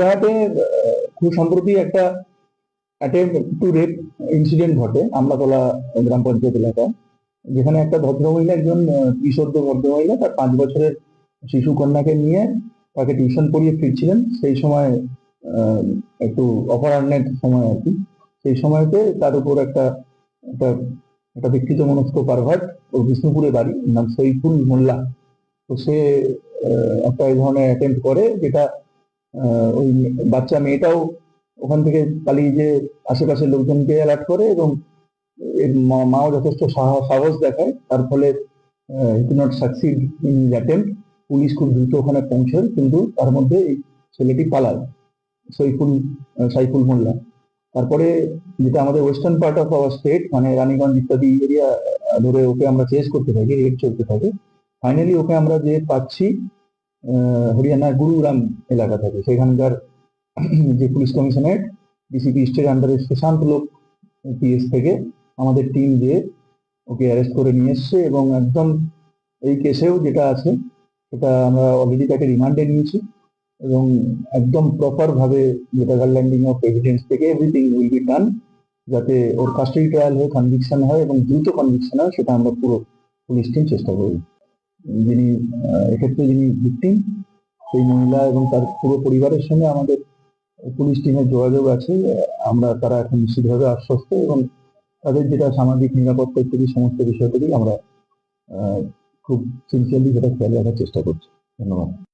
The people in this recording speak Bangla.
আহ, খুব সম্প্রতি একটা অ্যাটেম্প টু রেপ ইনসিডেন্ট ঘটে আমলাতলা গ্রাম পঞ্চায়েত এলাকায় যেখানে একটা ভদ্রমহিলা একজন কিশোরদ ভদ্রমহিলা তার পাঁচ বছরের শিশু কন্যাকে নিয়ে তাকে টিউশন পড়িয়ে ফিরছিলেন। সেই সময় একটু অপরাহ্নের সময় আর কি। সেই সময়তে তার উপর একটা একটা একটা বিকৃত মনস্ক পারভাট ও বিষ্ণুপুরে বাড়ি নাম সৈফুল মোল্লা। তো সে একটা এই ধরনের অ্যাটেম্প করে যেটা ওই বাচ্চা মেয়েটাও ওখান থেকে পালিয়ে যে আশেপাশের লোকজনকে অ্যালার্ট করে এবং এর মাও যথেষ্ট সাহ- সাহস দেখায়। তার ফলে নট সাকসিড পুলিশ খুব দ্রুত ওখানে পৌঁছয় কিন্তু তার মধ্যে এই ছেলেটি পালায়, সৈফুল সাইফুল মোল্লা। তারপরে যেটা আমাদের western part of our state মানে রানীগঞ্জ ইত্যাদি এরিয়া ধরে ওকে আমরা চেস করতে থাকি রেড চলতে থাকে। ফাইনালি ওকে আমরা যে পাচ্ছি হরিয়ানার গুরুগ্রাম এলাকা থেকে। সেখানকার যে পুলিশ কমিশনারেট ডিসিপি স্টেট আন্ডারে সুশান্ত লোক পিএস থেকে আমাদের টিম দিয়ে ওকে অ্যারেস্ট করে নিয়ে এসছে এবং একদম এই কেসেও যেটা আছে, সেটা আমরা অলরেডি তাকে রিমান্ডে নিয়েছি এবং একদম প্রপার ভাবে যেটা ল্যান্ডিং অফ এভিডেন্স থেকে এভরিথিং উইল বি ডান যাতে ওর কাস্টডি ট্রায়াল হয়ে কনভিকশন হয় এবং দ্রুত কনভিকশন হয়, সেটা আমরা পুরো পুলিশ টিম চেষ্টা করব। যিনি এক্ষেত্রে যিনি ভিকটিম সেই মহিলা এবং তার পুরো পরিবারের সঙ্গে আমাদের পুলিশ টিমের যোগাযোগ আছে। আমরা, তারা এখন নিশ্চিতভাবে আশ্বস্ত এবং তাদের যেটা সামাজিক নিরাপত্তা ইত্যাদি সমস্ত বিষয়গুলি আমরা খুব সিনসিয়ারলি সেটা খেয়াল রাখার চেষ্টা করছি। ধন্যবাদ।